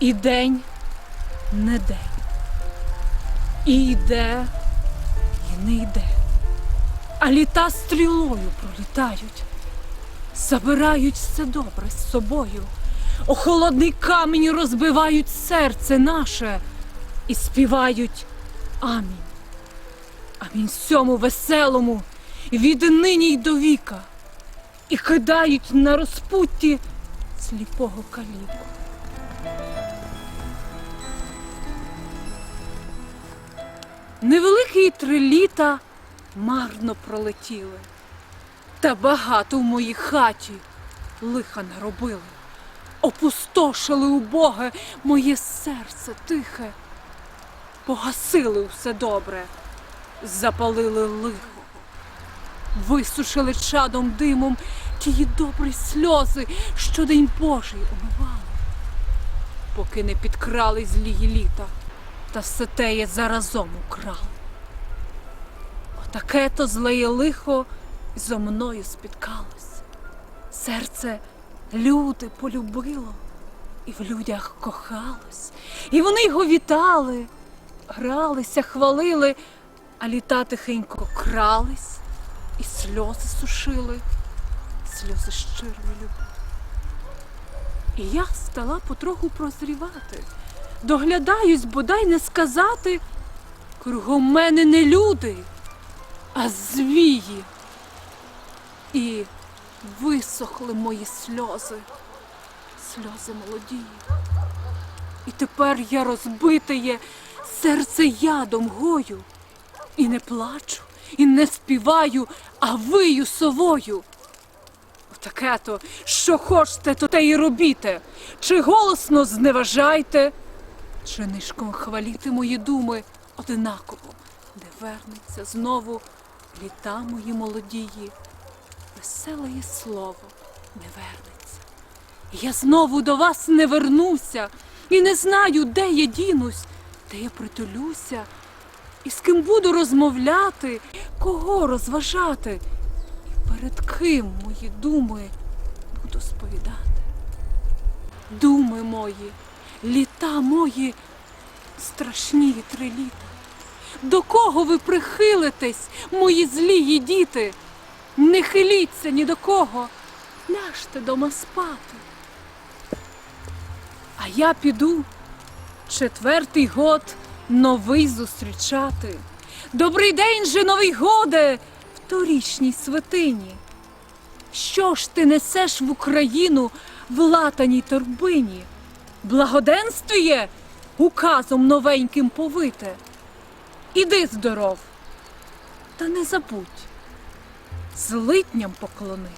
І день не день. І йде, і не йде. А літа стрілою пролітають, забирають все добре з собою. О холодний камінь розбивають серце наше і співають Амінь. Амінь всьому веселому від нині й до віка. І кидають на розпутті сліпого каліку. Невеликі три літа марно пролетіли, та багато в моїй хаті лиха наробили. Опустошили убоге моє серце тихе, погасили все добре, запалили лихо, висушили чадом димом тії добрі сльози, що день Божий омивали, поки не підкрали злії літа та все теє заразом украли. Отаке то злеє лихо зо мною спіткалось. Серце люди полюбило і в людях кохалось, і вони його вітали, гралися, хвалили, а літа тихенько крались і сльози сушили, сльози щирої любові. І я стала потроху прозрівати, доглядаюсь, бодай не сказати, кругом мене не люди, а звії. І висохли мої сльози, сльози молодії. І тепер я розбитеє, серце ядом гою, і не плачу, і не співаю, а вию совою. Отаке то, що хочете, то те й робіте, чи голосно зневажайте, чи нишком хваліти мої думи. Одинаково, де вернеться знову літа мої молодії. Веселе слово не вернеться. Я знову до вас не вернуся. І не знаю, де я дінусь, де я притулюся, і з ким буду розмовляти, кого розважати, і перед ким мої думи буду сповідати. Думи мої, літа мої, страшні три літа. До кого ви прихилитесь, мої злії діти? Не хиліться ні до кого, ляжте дома спати. А я піду четвертий год новий зустрічати. Добрий день же, новий годе, в торічній святині. Що ж ти несеш в Україну в латаній торбині? Благоденствіє указом новеньким повите. Іди здоров, та не забудь злитням поклонити.